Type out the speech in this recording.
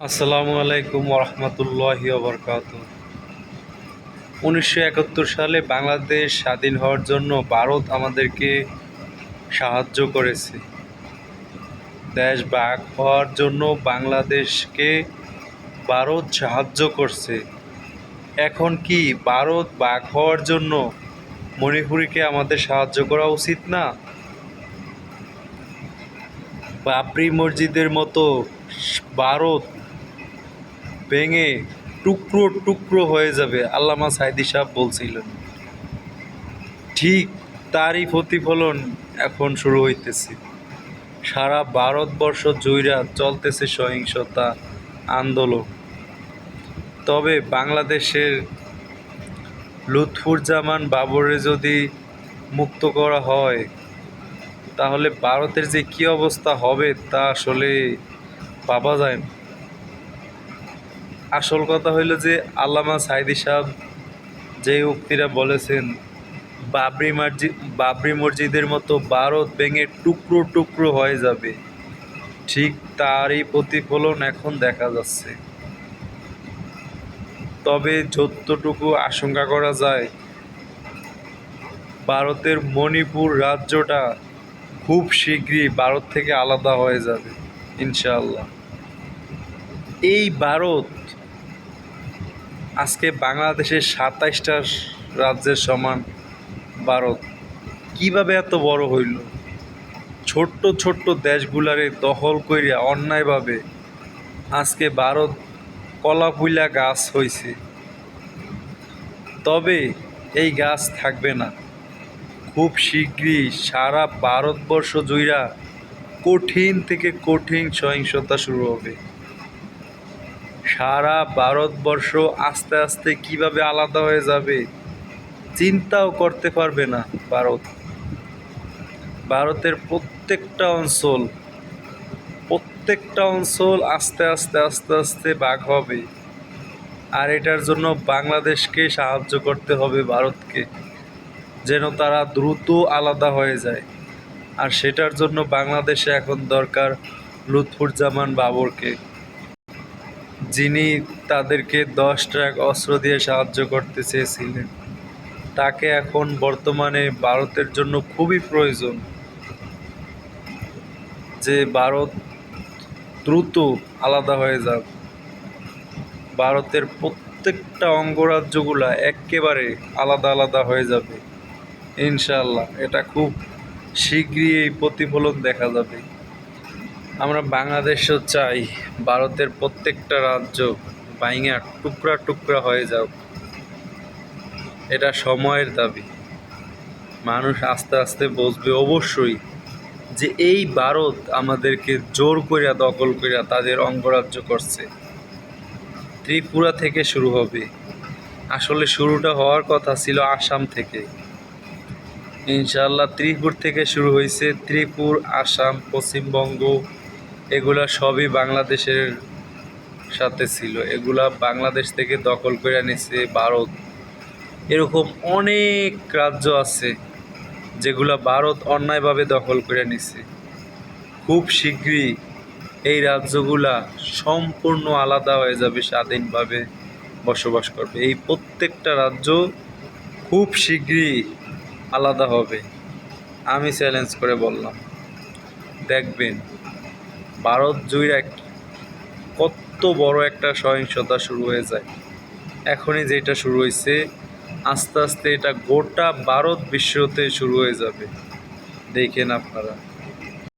আসসালামু আলাইকুম ওরহমতুল্লাহি বরকাত উনিশশো একাত্তর সালে বাংলাদেশ স্বাধীন হওয়ার জন্য ভারত আমাদেরকে সাহায্য করেছে। দেশ ভাগ হওয়ার জন্য বাংলাদেশকে ভারত সাহায্য করছে। এখন কি ভারত ভাগ হওয়ার জন্য মণিপুরীকে আমাদের সাহায্য করা উচিত না? বাবরি মসজিদের মতো ভারত ভেঙে টুকরো টুকরো হয়ে যাবে, আল্লামা সাইদি সাহেব বলছিলেন। ঠিক তারই প্রতিফলন এখন শুরু হইতেছে। সারা ভারতবর্ষ জুইরা চলতেছে সহিংসতা, আন্দোলন। তবে বাংলাদেশের লুৎফুজ্জামান বাবরে যদি মুক্ত করা হয়, তাহলে ভারতের যে কী অবস্থা হবে তা আসলে ভাবা যায় না। আসল কথা হইল যে আল্লামা সাইদি সাহেব যে উক্তিরা বলেছেন, বাবরি মসজিদ বাবরি মসজিদের মতো ভারত ভেঙে টুকরো টুকরো হয়ে যাবে, ঠিক তারই প্রতিফলন এখন দেখা যাচ্ছে। তবে যতটুকু আশঙ্কা করা যায়, ভারতের মণিপুর রাজ্যটা খুব শীঘ্রই ভারত থেকে আলাদা হয়ে যাবে, ইনশাআল্লাহ। এই ভারত আজকে বাংলাদেশের সাতাইশটা রাজ্যের সমান ভারত কীভাবে এত বড় হইল? ছোট্ট ছোট্ট দেশগুলারে দখল কইরা অন্যায়ভাবে আজকে ভারত কলাপুইলা গাছ হইছে। তবে এই গাছ থাকবে না। খুব শীঘ্রই সারা ভারতবর্ষ জুইরা কঠিন থেকে কঠিন সহিংসতা শুরু হবে। সারা ভারতবর্ষ আস্তে আস্তে কীভাবে আলাদা হয়ে যাবে, চিন্তাও করতে পারবে না ভারত। ভারতের প্রত্যেকটা অঞ্চল প্রত্যেকটা অঞ্চল আস্তে আস্তে আস্তে আস্তে ভাগ হবে। আর এটার জন্য বাংলাদেশকে সাহায্য করতে হবে ভারতকে, যেন তারা দ্রুত আলাদা হয়ে যায়। আর সেটার জন্য বাংলাদেশে এখন দরকার লুৎফুজ্জামান বাবরকে। যিনি তাদেরকে দশ ট্রাক অস্ত্র দিয়ে সাহায্য করতে চেয়েছিলেন। তাকে এখন বর্তমানে ভারতের জন্য খুবই প্রয়োজন। যে ভারত দ্রুত আলাদা হয়ে যাক। ভারতের প্রত্যেকটা অঙ্গরাজ্যগুলা একেবারে আলাদা আলাদা হয়ে যাবে। ইনশাল্লাহ এটা খুব শীঘ্রই এই প্রতিফলন দেখা যাবে। আমরা বাংলাদেশও চাই ভারতের প্রত্যেকটা রাজ্য বাইঙা টুকরা টুকরা হয়ে যাক। এটা সময়ের দাবি। মানুষ আস্তে আস্তে বুঝবে অবশ্যই যে এই ভারত আমাদেরকে জোর করিয়া দখল করিয়া তাদের অঙ্গরাজ্য করছে। ত্রিপুরা থেকে শুরু হবে। আসলে শুরুটা হওয়ার কথা ছিল আসাম থেকে। ইনশাল্লাহ ত্রিপুর থেকে শুরু হয়েছে ত্রিপুর, আসাম, পশ্চিমবঙ্গ এগুলা সবই বাংলাদেশের সাথে ছিল। এগুলা বাংলাদেশ থেকে দখল করে নিছে ভারত। এরকম অনেক রাজ্য আছে যেগুলা ভারত অন্যায়ভাবে দখল করে নিছে। খুব শীঘ্রই এই রাজ্যগুলা সম্পূর্ণ আলাদা হয়ে যাবে, স্বাধীনভাবে বসবাস করবে। এই প্রত্যেকটা রাজ্য খুব শীঘ্রই আলাদা হবে। আমি চ্যালেঞ্জ করে বললাম। দেখবেন ভারত জুড়ে কত বড় একটা সহিংসতা শুরু হয়ে যায়। এখনই যেটা শুরু হয়েছে আস্তে আস্তে এটা গোটা ভারত বিশ্বতে শুরু হয়ে যাবে। দেখেন আপনারা।